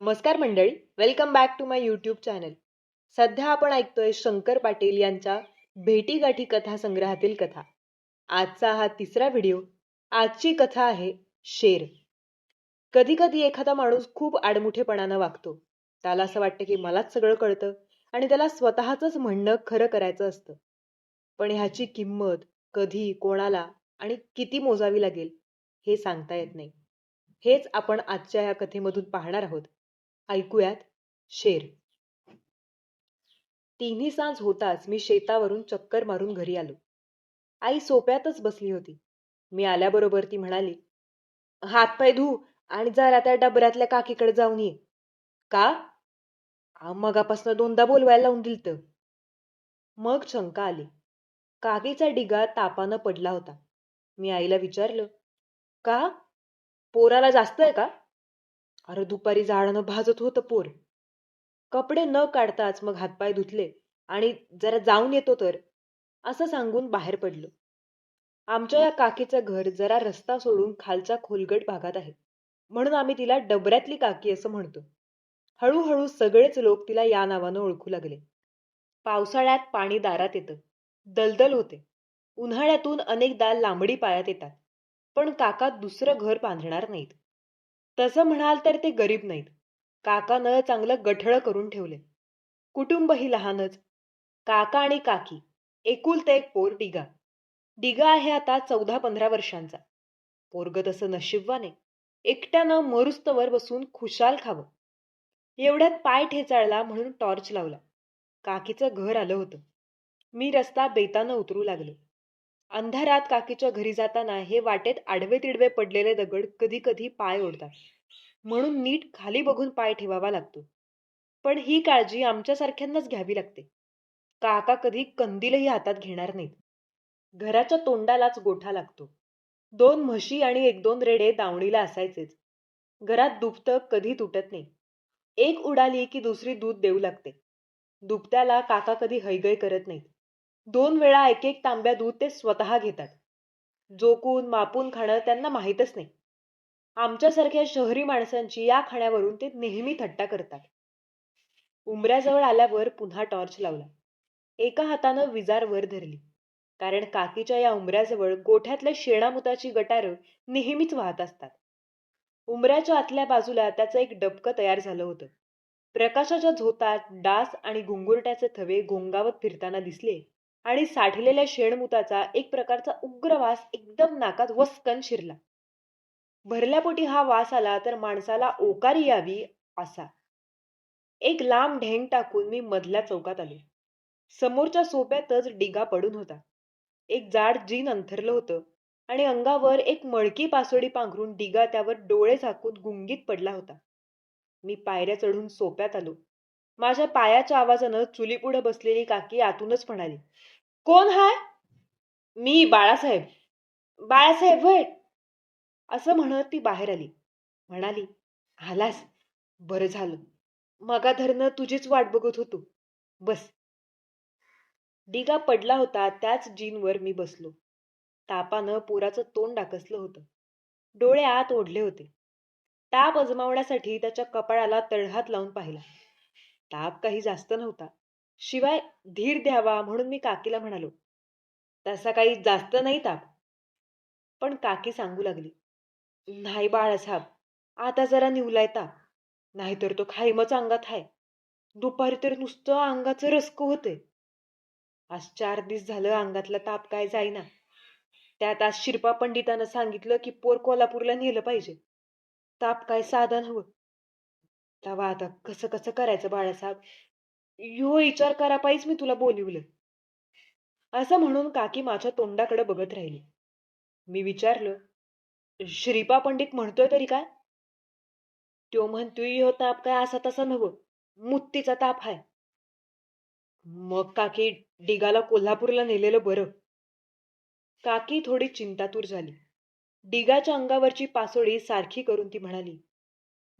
नमस्कार मंडळी welcome back to my YouTube channel सध्या आपण ऐकतोय शंकर पाटील यांच्या भेटीगाठी कथा संग्रहातील कथा. आजचा हा तिसरा व्हिडिओ आजची कथा आहे शेर. कधी कधी एखादा माणूस खूप आडमुठेपणानं वागतो. त्याला असं वाटतं की मलाच सगळं कळतं आणि त्याला स्वतःचंच म्हणणं खरं करायचं असतं. पण ह्याची किंमत कधी कोणाला आणि किती मोजावी लागेल हे सांगता येत नाही. हेच आपण आजच्या या कथेमधून पाहणार आहोत. ऐकूयात. शेर. तिन्ही सांज होताच मी शेतावरून चक्कर मारून घरी आलो. आई सोप्यातच बसली होती. मी आल्याबरोबर ती म्हणाली हातपाय धू आणि जरा त्या डबऱ्यातल्या काकीकडे जाऊन ये. का? मगापासनं दोनदा बोलवायला लावून दिलत. मग शंका आली. काकीचा डिगा तापानं पडला होता. मी आईला विचारलं का? पोराला जास्त आहे का? अरे दुपारी झाडानं भाजत होतं पोर. कपडे न काढताच मग हातपाय धुतले आणि जरा जाऊन येतो तर असं सांगून बाहेर पडलो. आमच्या या काकीचं घर जरा रस्ता सोडून खालच्या खोलगट भागात आहे. म्हणून आम्ही तिला डबऱ्यातली काकी असं म्हणतो. हळूहळू सगळेच लोक तिला या नावानं ओळखू लागले. पावसाळ्यात पाणी दारात येतं. दलदल होते. उन्हाळ्यातून अनेकदा लांबडी पायात येतात. पण काका दुसरं घर बांधणार नाहीत. तसं म्हणाल तर ते गरीब नाहीत. काकानं चांगलं गठळं करून ठेवले. कुटुंबही लहानच. काका आणि काकी एकुलते एक पोर डिगा. डिगा आहे आता चौदा पंधरा वर्षांचा. पोरग तसं नशीबवाने एकट्यानं मरुस्तवर बसून खुशाल खावं. एवढ्यात पाय ठेचाळला म्हणून टॉर्च लावला. काकीचं घर आलं होतं. मी रस्ता बेतानं उतरू लागले. अंधारात काकीच्या घरी जाताना हे वाटेत आडवे तिडवे पडलेले दगड कधी कधी पाय ओढतात. म्हणून नीट खाली बघून पाय ठेवावा लागतो. पण ही काळजी आमच्यासारख्यांनाच घ्यावी लागते. काका कधी कंदीलही हातात घेणार नाहीत. घराच्या तोंडालाच गोठा लागतो. दोन म्हशी आणि एक दोन रेडे दावणीला असायचेच. घरात दुपतं कधी तुटत नाही. एक उडाली की दुसरी दूध देऊ लागते. दुपत्याला काका कधी हैगय करत नाहीत. दोन वेळा एक एक तांब्या दूध ते स्वतः घेतात. जोकून मापून खाणं त्यांना माहीतच नाही. आमच्यासारख्या शहरी माणसांची या खाण्यावरून ते नेहमी थट्टा करतात. उमऱ्याजवळ आल्यावर पुन्हा टॉर्च लावला. एका हातानं विजार वर धरली. कारण काकीच्या या उमऱ्याजवळ गोठ्यातल्या शेणामुताची गटारं नेहमीच वाहत असतात. उमऱ्याच्या आतल्या बाजूला त्याचं एक डबकं तयार झालं होतं. प्रकाशाच्या झोतात डास आणि घुंगुरट्याचे थवे घोंगावत फिरताना दिसले. आणि साठलेल्या शेणमुताचा एक प्रकारचा उग्र वास एकदम नाकात वस्कन शिरला. भरल्यापोटी हा वास आला तर माणसाला ओकारी यावी असा. एक लांब ढेंग टाकून मी मधल्या चौकात आले. समोरच्या सोप्यातच डिगा पडून होता. एक जाड जीन अंथरलं होतं आणि अंगावर एक मळकी पासोडी पांघरून डिगा त्यावर डोळे झाकून गुंगीत पडला होता. मी पायऱ्या चढून सोप्यात आलो. माझ्या पायाच्या आवाजानं चुलीपुढे बसलेली काकी आतूनच म्हणाली कोण हाय? मी बाळासाहेब. बाळासाहेब वय असं म्हणत ती बाहेर आली. म्हणाली आलास. बरं झालं. मगा धरणं तुझीच वाट बघत होतो. बस. डिगा पडला होता त्याच जीनवर मी बसलो. तापानं पोराचं तोंड डाकसलं होतं. डोळे आत ओढले होते. ताप अजमावण्यासाठी त्याच्या कपाळाला तळहात लावून पाहिला. ताप काही जास्त नव्हता. शिवाय धीर द्यावा म्हणून मी काकीला म्हणालो. तसा काही जास्त नाही ताप. पण काकी सांगू लागली. नाही बाळासाहेब आता जरा निवलाय ताप. नाहीतर तो खाईमच अंगात आहे दुपारी तर नुसतं अंगाचं रस्क होते आज चार दिस झालं अंगातला ताप काय जाईना. त्यात आज शिरपा पंडितानं सांगितलं की पोर कोल्हापूरला नेलं पाहिजे. ताप काय साधन हवं. तवा आता कसं कसं करायचं बाळासाहेब यो विचार करा पाहिजे मी तुला बोलिवलं. असं म्हणून काकी माझ्या तोंडाकडे बघत राहिली. मी विचारलं श्रीपा पंडित म्हणतोय तरी काय? तो म्हणतोय हो ताप काय असा तसा नव मुत्तीचा ताप हाय. मग काकी डिगाला कोल्हापूरला नेलेलं बरं. काकी थोडी चिंतातूर झाली. डिगाच्या अंगावरची पासोडी सारखी करून ती म्हणाली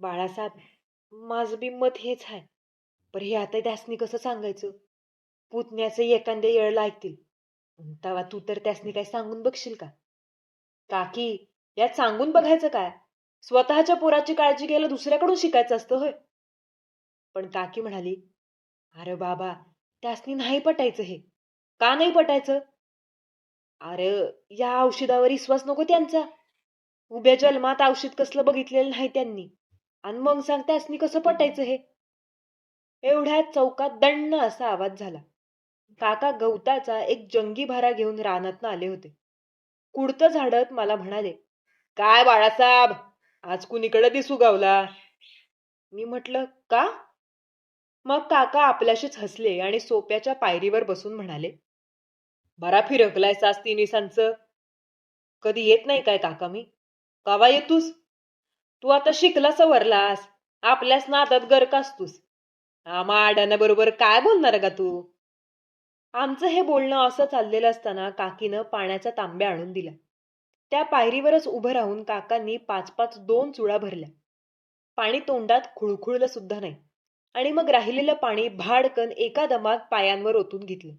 बाळासाहेब माझं बी मत हेच आहे पर हे आता त्यासनी कसं सांगायचं? पुतण्याचं एखाद्या येळला ऐकतील. तवा तू तर त्यासनी काय सांगून बघशील का? काकी यात सांगून बघायचं काय? स्वतःच्या पोराची काळजी घ्यायला दुसऱ्याकडून शिकायचं असतं होय? पण काकी म्हणाली अरे बाबा त्यासनी नाही पटायचं हे. का नाही पटायचं? अरे या औषधावर विश्वास नको त्यांचा. उभ्या जन्मात औषध कसलं बघितलेलं नाही त्यांनी. आणि मग सांग त्यासनी कसं पटायचं हे? एवढ्यात चौकात दण्ण असा आवाज झाला. काका गवताचा एक जंगी भारा घेऊन रानातनं आले होते. कुडतं झाडत मला म्हणाले काय बाळासाहेब आज कुणीकडे दिसू गावला? मी म्हटलं का? मग काका आपल्याशीच हसले आणि सोप्याच्या पायरीवर बसून म्हणाले बरा फिरकलाय सास तिनिसांच. कधी येत नाही काय काका मी? कावा येतूस? तू आता शिकला सवरलास आपल्याच नादात गरक असतूस बरोबर काय बोलणार का तू? आमचं हे बोलणं असं चाललेलं असताना काकीनं पाण्याचा तांब्या आणून दिला. त्या पायरीवरच उभं राहून काकांनी पाच पाच दोन चुळा भरल्या. पाणी तोंडात खुळखुळलं सुद्धा नाही. आणि मग राहिलेलं पाणी भाडकन एका दमात पायांवर ओतून घेतलं.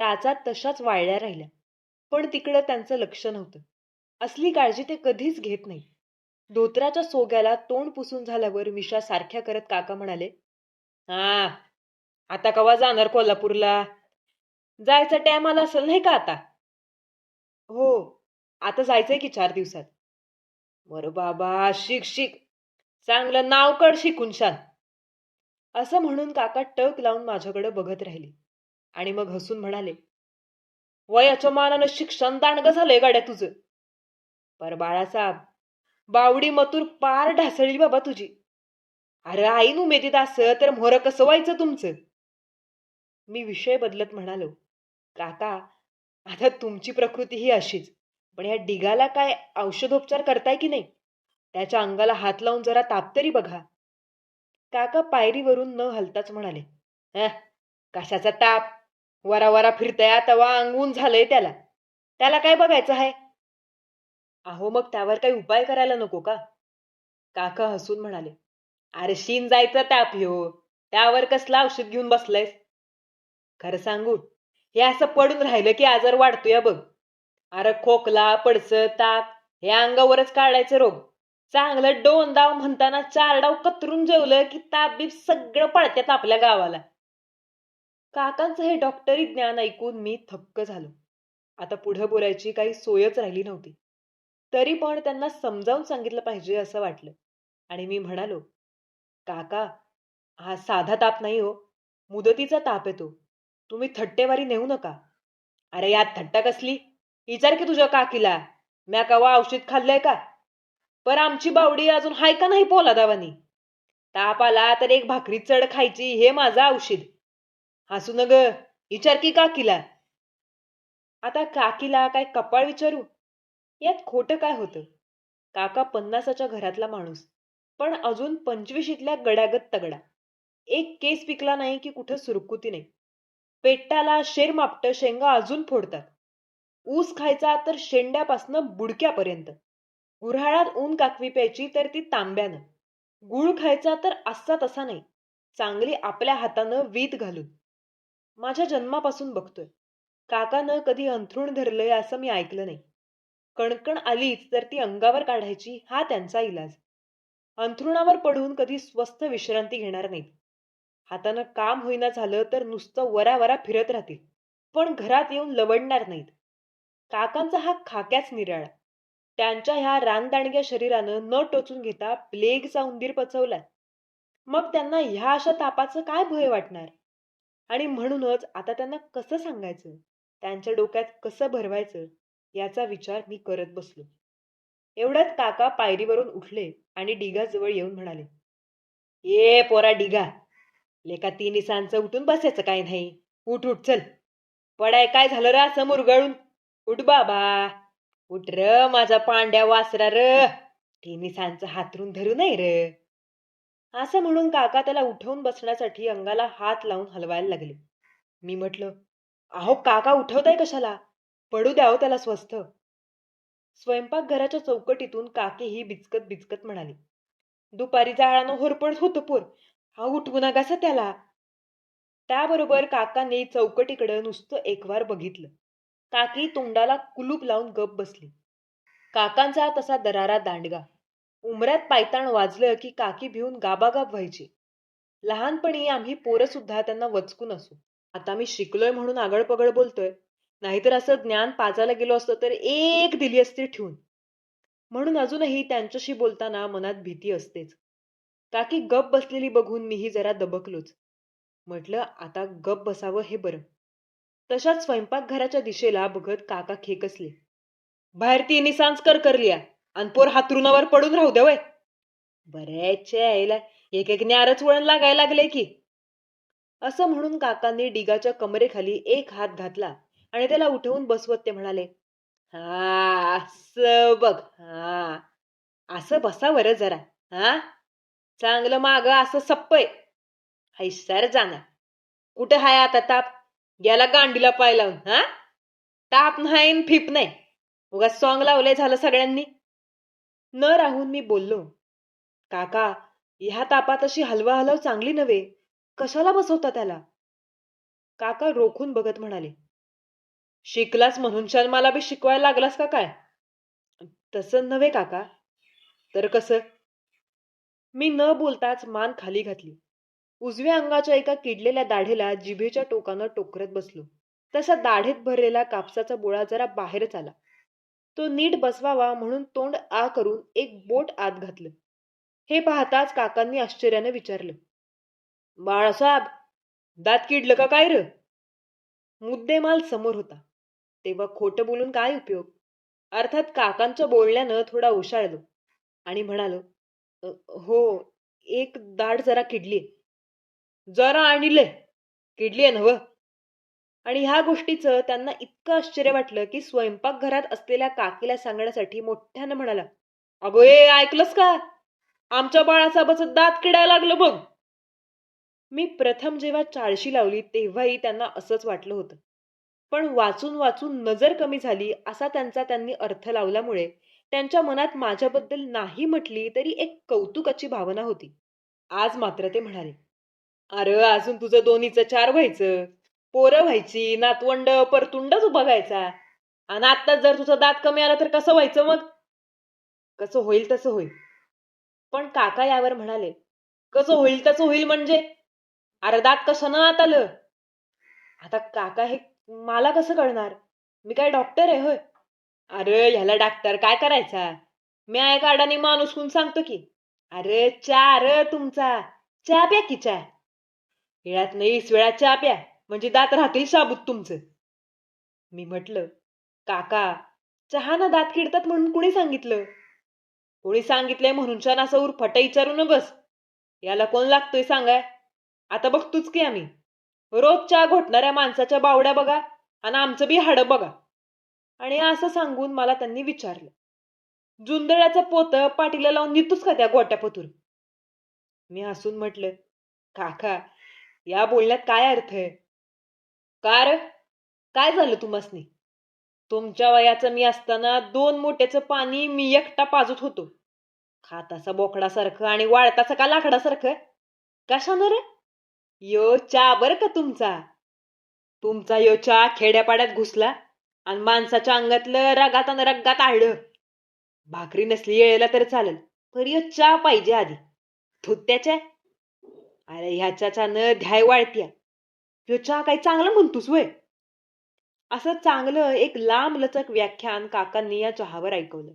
टाचा तशाच वाळल्या राहिल्या. पण तिकडं त्यांचं लक्ष नव्हतं. असली काळजी ते कधीच घेत नाही धोत्राच्या सोग्याला तोंड पुसून झाल्यावर मिशा सारख्या करत काका म्हणाले हा. आता कवा जाणार कोल्हापूरला? जायचा टाइम आला असेल नाही का आता? हो. आता जायचंय की चार दिवसात. बर बाबा शिक शिक. चांगलं नाव कड शिकून शान. असं म्हणून काका टक लावून माझ्याकडे बघत राहिले. आणि मग हसून म्हणाले वयाच्या मानानं शिक्षण दांडग झालंय गाड्या तुझं. पर बाळासाहेब बावडी मतूर पार ढासळली बाबा तुझी. अरे आईन उमेदीत असं तर मोर कसं व्हायचं तुमचं? मी विषय बदलत म्हणालो काका आता तुमची प्रकृती ही अशीच पण या डिगाला काय औषधोपचार करताय की नाही? त्याच्या अंगाला हात लावून जरा ताप तरी बघा. काका पायरीवरून न हलताच म्हणाले ह कशाचा ताप? वरा वरा फिरतया तवा अंगून झालंय त्याला. त्याला काय बघायचं आहे अहो मग त्यावर काही उपाय करायला नको का? काका हसून म्हणाले अरे शीन जायचं ताप हो त्यावर कसलं औषध घेऊन बसलायस? खरं सांगू हे असं पडून राहिलं की आजार वाढतोय बघ. अरे खोकला पडस ताप हे अंगावरच काढायचं रोग. चांगलं दोन दाव म्हणताना चार डाव कतरून जेवलं की ताप बीप सगळं पळत्यात आपल्या गावाला. काकांचं हे डॉक्टरी ज्ञान ऐकून मी थक्क झालो. आता पुढं बोलायची काही सोयच राहिली नव्हती. तरी पण त्यांना समजावून सांगितलं पाहिजे असं वाटलं. आणि मी म्हणालो काका हा साधा ताप नाही हो. मुदतीचा ताप येतो तुम्ही थट्टेवारी नेऊ नका. अरे यात थट्टा कसली? विचार की तुझ्या काकीला? म्या कवा औषध खाल्लंय का? पर आमची बावडी अजून हाय का नाही पोलादावानी? ताप आला तर एक भाकरी चढ खायची हे माझं औषध. हसू न ग विचार की काकीला? आता काकीला काय कपाळ विचारू? यात खोटं काय होतं? काका पन्नासाच्या घरातला माणूस. पण अजून पंचवीशीतल्या गड्यागत तगडा. एक केस पिकला नाही की कुठं सुरकुती नाही. पेट्टाला शेर मापट शेंगा अजून फोडतात. ऊस खायचा तर शेंड्यापासनं बुडक्यापर्यंत. गुऱ्हाळात ऊन काकवी प्यायची तर ती तांब्यानं. गुळ खायचा तर असा तसा नाही. चांगली आपल्या हातानं वीत घालून. माझ्या जन्मापासून बघतोय. काकानं कधी अंथरूण धरलंय असं मी ऐकलं नाही. कणकण आलीच तर ती अंगावर काढायची हा त्यांचा इलाज. अंथरुणावर पडून कधी स्वस्त विश्रांती घेणार नाहीत. हातानं काम होईना झालं तर नुसतं वरावरा फिरत राहतील पण घरात येऊन लवडणार नाहीत. काकांचा हा खाक्याच निराळा. त्यांच्या ह्या रानदाणग्या शरीरानं न टोचून घेता प्लेगचा उंदीर पचवलाय. मग त्यांना ह्या अशा तापाचं काय भय वाटणार? आणि म्हणूनच आता त्यांना कसं सांगायचं? त्यांच्या डोक्यात कसं भरवायचं? याचा विचार मी करत बसलो. एवढ्यात काका पायरीवरून उठले आणि डिगाजवळ येऊन म्हणाले ये पोरा डिगा लेका तीन इसांचं उठून बसायचं काय नाही. उठ उठ चल. पडाय काय झालं रा समोर गळून? उठ बाबा. उठ र माझा पांड्या वासरा र. तिनिसांचं इसांचं हातरून धरू नाही र. असं म्हणून काका त्याला उठवून बसण्यासाठी अंगाला हात लावून हलवायला लागले. मी म्हटलं अहो काका उठवताय कशाला? पडू द्याव हो त्याला स्वस्थ स्वयंपाकघराच्या चौकटीतून काकी ही बिचकत बिचकत म्हणाली दुपारी जाळानं होरपडत होतं पोर. हा उठवू नका त्याला. त्याबरोबर काकाने चौकटीकडे नुसतं एकवार बघितलं. काकी तोंडाला कुलूप लावून गप बसली. काकांचा तसा दरारा दांडगा. उमऱ्यात पायताण वाजलं की काकी भिवून गाबागाब व्हायची. लहानपणी आम्ही पोरं सुद्धा त्यांना वचकून असू. आता मी शिकलोय म्हणून आगळपगळ बोलतोय. नाहीतर असं ज्ञान पाजायला गेलो असतो तर एक दिली असती ठेवून. म्हणून अजूनही त्यांच्याशी बोलताना मनात भीती असतेच. काकी गप बसलेली बघून मीही जरा दबकलोच. म्हटलं आता गप बसावं हे बरं. तशाच स्वयंपाकघराच्या दिशेला बघत काका खेकसले. बाहेर ती कर करलिया आणि पोर हातरुणावर पडून राहू दे वय. बऱ्याच्या यायला एक एक न्यारच वळण लागायला लागले की. असं म्हणून काकांनी डिगाच्या कमरेखाली एक हात घातला. आणि त्याला उठवून बसवत ते म्हणाले हा असं बघ हा असं बसावर जरा हा चांगलं माग असं सप्पय हैसार जाणार कुठं हाय आता ताप गेला गांडीला पाय लावून हा ताप नाही फिप नाही उगा सॉंग लावलंय झालं सगळ्यांनी. न राहून मी बोललो काका ह्या तापात अशी हलवा हलव चांगली नव्हे कशाला बसवता त्याला? काका रोखून बघत म्हणाले शिकलास म्हणून शान मला बी शिकवायला लागलास का काय? तसं नव्हे काका. तर कसं? मी न बोलताच मान खाली घातली. उजव्या अंगाच्या एका किडलेल्या दाढेला जिभेच्या टोकानं टोकरत बसलो. तसा दाढेत भरलेला कापसाचा बोळा जरा बाहेरच आला. तो नीट बसवावा म्हणून तोंड आ करून एक बोट आत घातलं. हे पाहताच काकांनी आश्चर्याने विचारलं. बाळासाहेब दात किडलं का काय र? मुद्देमाल समोर होता. तेव्हा खोटं बोलून काय उपयोग? अर्थात काकांच्या बोलण्यानं थोडा उशाळलो आणि म्हणालो "अ, हो एक दाढ जरा किडली जरा आणले किडली आहे नव आणि ह्या गोष्टीचं त्यांना इतकं आश्चर्य वाटलं की स्वयंपाकघरात असलेल्या काकीला सांगण्यासाठी मोठ्यानं म्हणाला अगो ए ऐकलंस का? आमच्या बाळासाहेबाचं दात किडायला लागलं बघ. मी प्रथम जेव्हा चाळशी लावली तेव्हाही त्यांना असंच वाटलं होतं. पण वाचून वाचून नजर कमी झाली असा त्यांचा त्यांनी अर्थ लावल्यामुळे त्यांच्या मनात माझ्याबद्दल नाही म्हटली तरी एक कौतुकाची भावना होती. आज मात्र ते म्हणाले अरे अजून तुझं दोन्हीचं चार व्हायचं. पोरं व्हायची नातवंड परतुंडच बघायचा आणि आता जर तुझं दात कमी आला तर कसं व्हायचं मग? कसं होईल तसं होईल. पण काका यावर म्हणाले कसं होईल तसं होईल म्हणजे? अरे दात कशानं आत आलं? आता काका हे मला कसं कळणार? मी काय डॉक्टर आहे होय? अरे ह्याला डॉक्टर काय करायचा? मी आहे कार्डाने माणूस होऊन सांगतो की. अरे चा र तुमचा. चा प्या की चा. वेळात नाही वेळा चा प्या. म्हणजे दात राहतील शाबूत तुमचं. मी म्हटलं काका चहा ना दात किडतात म्हणून कुणी सांगितलं? कोणी सांगितलंय म्हणून छान असं उरफट विचारू न बस याला कोण लागतोय सांगाय? आता बघतोच की आम्ही. रोजच्या घोटणाऱ्या माणसाच्या बावड्या बघा आणि आमचं बी हाडं बघा. आणि असं सांगून मला त्यांनी विचारलं. जुंदळ्याचं पोत पाटीला लावून नितूच का त्या गोट्या पतूर मी हसून म्हटलं काका या बोलण्यात काय अर्थ आहे? कार काय झालं तुम्हासनी तुमच्या वयाचं मी असताना दोन मोठ्याचं पाणी मी एकटा पाजत होतो. खातासा बोकडासारखं आणि वाळतासा का लाकडासारखं? कशानं रे? यो चा बर का तुमचा? तुमचा यो चा खेड्यापाड्यात घुसला आणि माणसाच्या अंगातलं रगात आणि रगात आळलं. भाकरी नसली येळेला तर चालेल पण यो चा पाहिजे आधी. थुत्याच्या अरे ह्याच्या न ध्याय वाळत्या ह्यो चहा काही चांगलं म्हणतोस वय. असं चांगलं एक लांब लचक व्याख्यान काकांनी या चहावर ऐकवलं.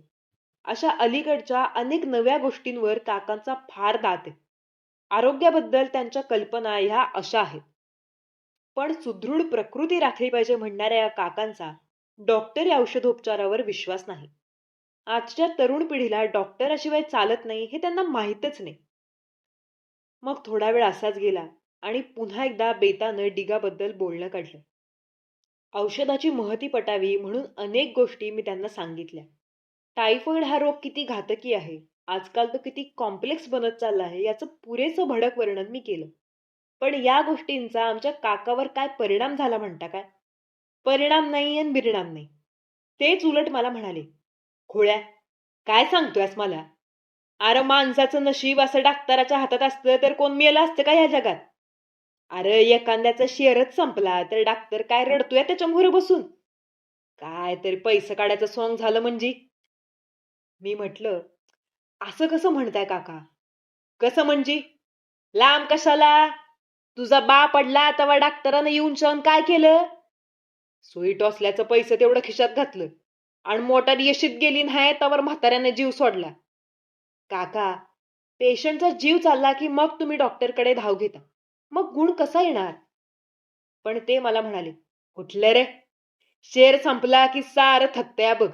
अशा अलीकडच्या अनेक नव्या गोष्टींवर काकांचा फार दात आहे. आरोग्याबद्दल त्यांच्या कल्पना ह्या अशा आहेत. पण सुदृढ प्रकृती राखली पाहिजे म्हणणाऱ्या या काकांचा डॉक्टरी औषधोपचारावर विश्वास नाही. आजच्या तरुण पिढीला डॉक्टराशिवाय चालत नाही हे त्यांना माहीतच नाही. मग थोडा वेळ असाच गेला आणि पुन्हा एकदा बेतानं डिगाबद्दल बोलणं काढलं. औषधाची महती पटावी म्हणून अनेक गोष्टी मी त्यांना सांगितल्या. टायफॉइड हा रोग किती घातकी आहे? आजकाल तो किती कॉम्प्लेक्स बनत चालला आहे याचं पुरेसं भडक वर्णन मी केलं. पण या गोष्टींचा आमच्या काकावर काय परिणाम झाला म्हणता काय? परिणाम नाही आणि बिरणाम नाही. तेच उलट मला म्हणाले खोळ्या काय सांगतोयस मला? अरे माणसाचं नशीब असं डाक्टराच्या हातात असतं तर कोण मेलं असतं का ह्या जगात? अरे एखाद्याचा शेअरच संपला तर डाक्टर काय रडतोय त्याच्या बसून? काय तरी पैसे काढायचं सॉंग झालं म्हणजे? मी म्हटलं असं कसं म्हणताय काका? कसं म्हणजे? लांब कशाला? तुझा बा पडला तेव्हा डाक्टरानं येऊन सण काय केलं? सोयी टोचल्याचं पैसे तेवढं खिशात घातलं आणि मोटार येशीत गेली नाही त्यावर म्हाताऱ्याने जीव सोडला. काका पेशंटचा जीव चालला की मग तुम्ही डॉक्टरकडे धाव घेता. मग गुण कसा येणार? पण ते मला म्हणाले कुठलं रे? शेर संपला की सार थकत्या बघ.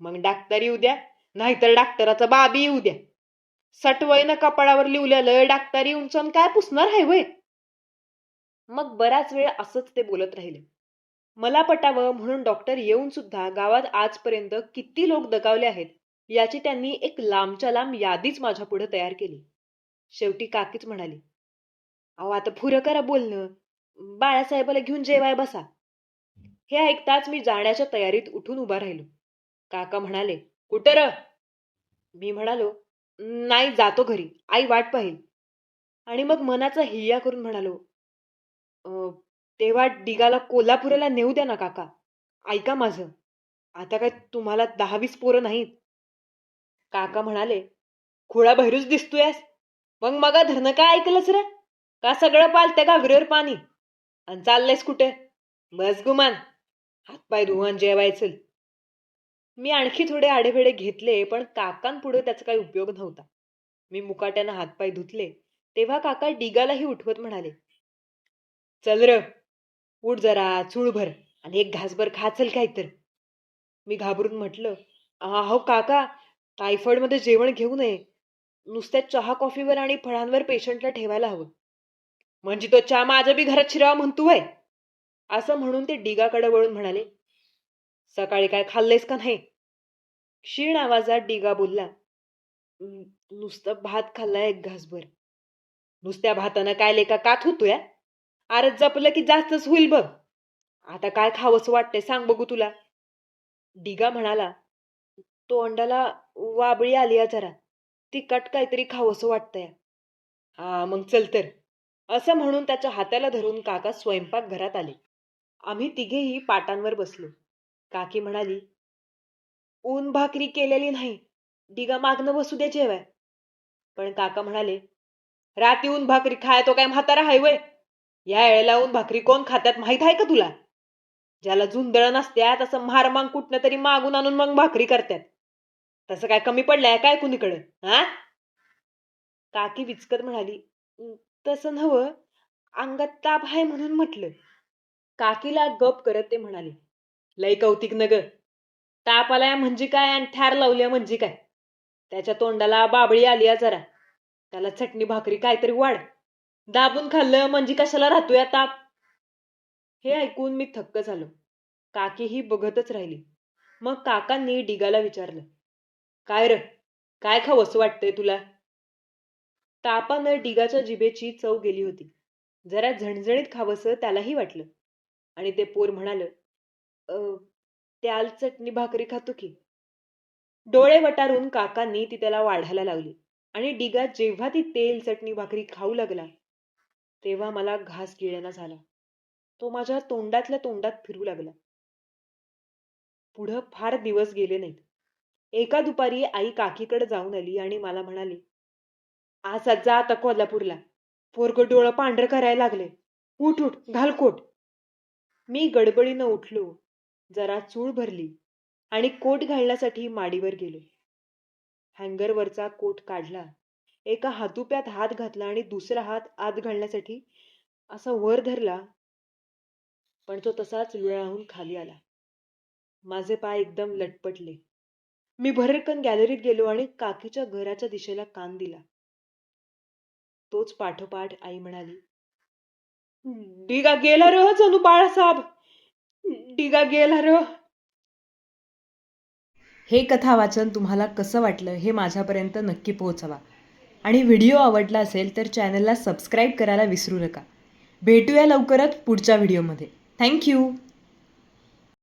मग डाक्टर येऊ द्या. नाहीतर डाक्टराचा बाबी येऊ द्या. सटवयनं कपाळावर लिवलेलं डाक्टर येऊन सण काय पुसणार आहे वय? मग बराच वेळ असंच ते बोलत राहिले. मला पटावं म्हणून डॉक्टर येऊन सुद्धा गावात आजपर्यंत किती लोक दगावले आहेत याची त्यांनी एक लांबच्या लांब यादीच माझ्या पुढे तयार केली. शेवटी काकीच म्हणाली अहो आता फुरं करा बोलणं. बाळासाहेबाला घेऊन जेवाय बसा. हे ऐकताच मी जाण्याच्या तयारीत उठून उभा राहिलो. काका म्हणाले कुठं र मी म्हणालो नाही जातो घरी. आई वाट पाहिल. आणि मग मनाचा हिया करून म्हणालो "अं, तेव्हा डिगाला कोल्हापुराला नेऊ द्या ना काका. ऐका माझं. आता काय तुम्हाला दहावीस पोरं नाहीत. काका म्हणाले खुळा बहिरूच दिसतोयस. मग मगा धरणं काय ऐकलंच रे? का सगळं पालतं घागरीवर पाणी? आणि चाललंयस कुठे? बस गुमान. हातपाय धुवान जेवायचं. मी आणखी थोडे आडेवेडे घेतले पण काकांपुढे त्याचा काही उपयोग नव्हता. मी मुकाट्यानं हातपाय धुतले तेव्हा काका डिगालाही उठवत म्हणाले चल र उठ जरा चूळभर आणि एक घासभर खाचल काय तर मी घाबरून म्हटलं अहो काका टायफॉईडमध्ये जेवण घेऊ नये. नुसत्या चहा कॉफीवर आणि फळांवर पेशंटला ठेवायला हवं. म्हणजे तो चहा माझ्या बी घरात शिरावा म्हणतो आहे. असं म्हणून ते डिगाकडे वळून म्हणाले सकाळी काय खाल्लेस का नाही? क्षीण आवाजात डिगा बोलला नुसतं भात खाल्लाय एक घासभर. नुसत्या भातानं काय लेका कात होतोय? आरत जपलं की जास्तच होईल बघ. आता काय खावंस वाटतंय सांग बघू तुला. डिगा म्हणाला तोंडाला वाबळी आली या जरा. तिखट काहीतरी खावंसं वाटतंय. हा मग चल तर. असं म्हणून त्याच्या हाताला धरून काका स्वयंपाक घरात आले. आम्ही तिघेही पाटांवर बसलो. काकी म्हणाली ऊन भाकरी केलेली नाही. डिगा मागणं बसू दे जेवाय. पण काका म्हणाले राती ऊन भाकरी खाय तो काय म्हातारा हाय वय. या वेळेला ऊन भाकरी कोण खात्यात माहीत आहे का तुला? ज्याला झुंदळ नसत्या तसं मारमांग कुठनं तरी मागून आणून मग भाकरी करतात तसं काय कमी पडलंय काय कुणीकडे हा? काकी विचकत म्हणाली तसं नव्हं. अंगात ताप आहे म्हणून म्हटलं. काकीला गप करत ते म्हणाले लय कौतिक न ग ताप आलाय म्हणजे काय आणि ठार लावल्या म्हणजे काय? त्याच्या तोंडाला बाबळी आली जरा. त्याला चटणी भाकरी काहीतरी वाढ. दाबून खाल्लं म्हणजे कशाला राहतोय ताप? हे ऐकून मी थक्क झालो. काकी ही बघतच राहिली. मग काकांनी डिगाला विचारलं. काय र? काय खावंसं वाटतंय तुला? तापानं डिगाच्या जिभेची चव गेली होती. जरा झणझणीत खावंसं त्यालाही वाटलं. आणि ते पोर म्हणाल त्याल चटणी भाकरी खातो की. डोळे वटारून काकांनी ती त्याला वाढायला लावली आणि डिगा जेव्हा ती तेल चटणी भाकरी खाऊ लागला तेव्हा मला घास गिळेना झाला तो माझ्या तोंडातल्या तोंडात फिरू लागला. पुढं फार दिवस गेले नाहीत. एका दुपारी आई काकीकडे जाऊन आली आणि मला म्हणाली असा जा आता कोल्हापूरला. पोरग डोळं पांढरं करायला लागले. उठ उठ घाल कोट. मी गडबडीनं उठलो. जरा चूळ भरली आणि कोट घालण्यासाठी माडीवर गेलो. हँगरवरचा कोट काढला. एका हातुप्यात हात घातला आणि दुसरा हात आत घालण्यासाठी असा वर धरला. पण तो तसाच लुळाहून खाली आला. माझे पाय एकदम लटपटले. मी भरकन गॅलरीत गेलो आणि काकीच्या घराच्या दिशेला कान दिला. तोच पाठोपाठ आई म्हणाली डिगा गेला र जणू बाळासाहेब. डिगा गेला र. हे कथा वाचन तुम्हाला कसं वाटलं हे माझ्यापर्यंत नक्की पोहोचवा. आणि व्हिडिओ आवडला असेल तर चॅनलला सबस्क्राईब करायला विसरू नका. भेटूया लवकरच पुढच्या व्हिडिओमध्ये. थँक्यू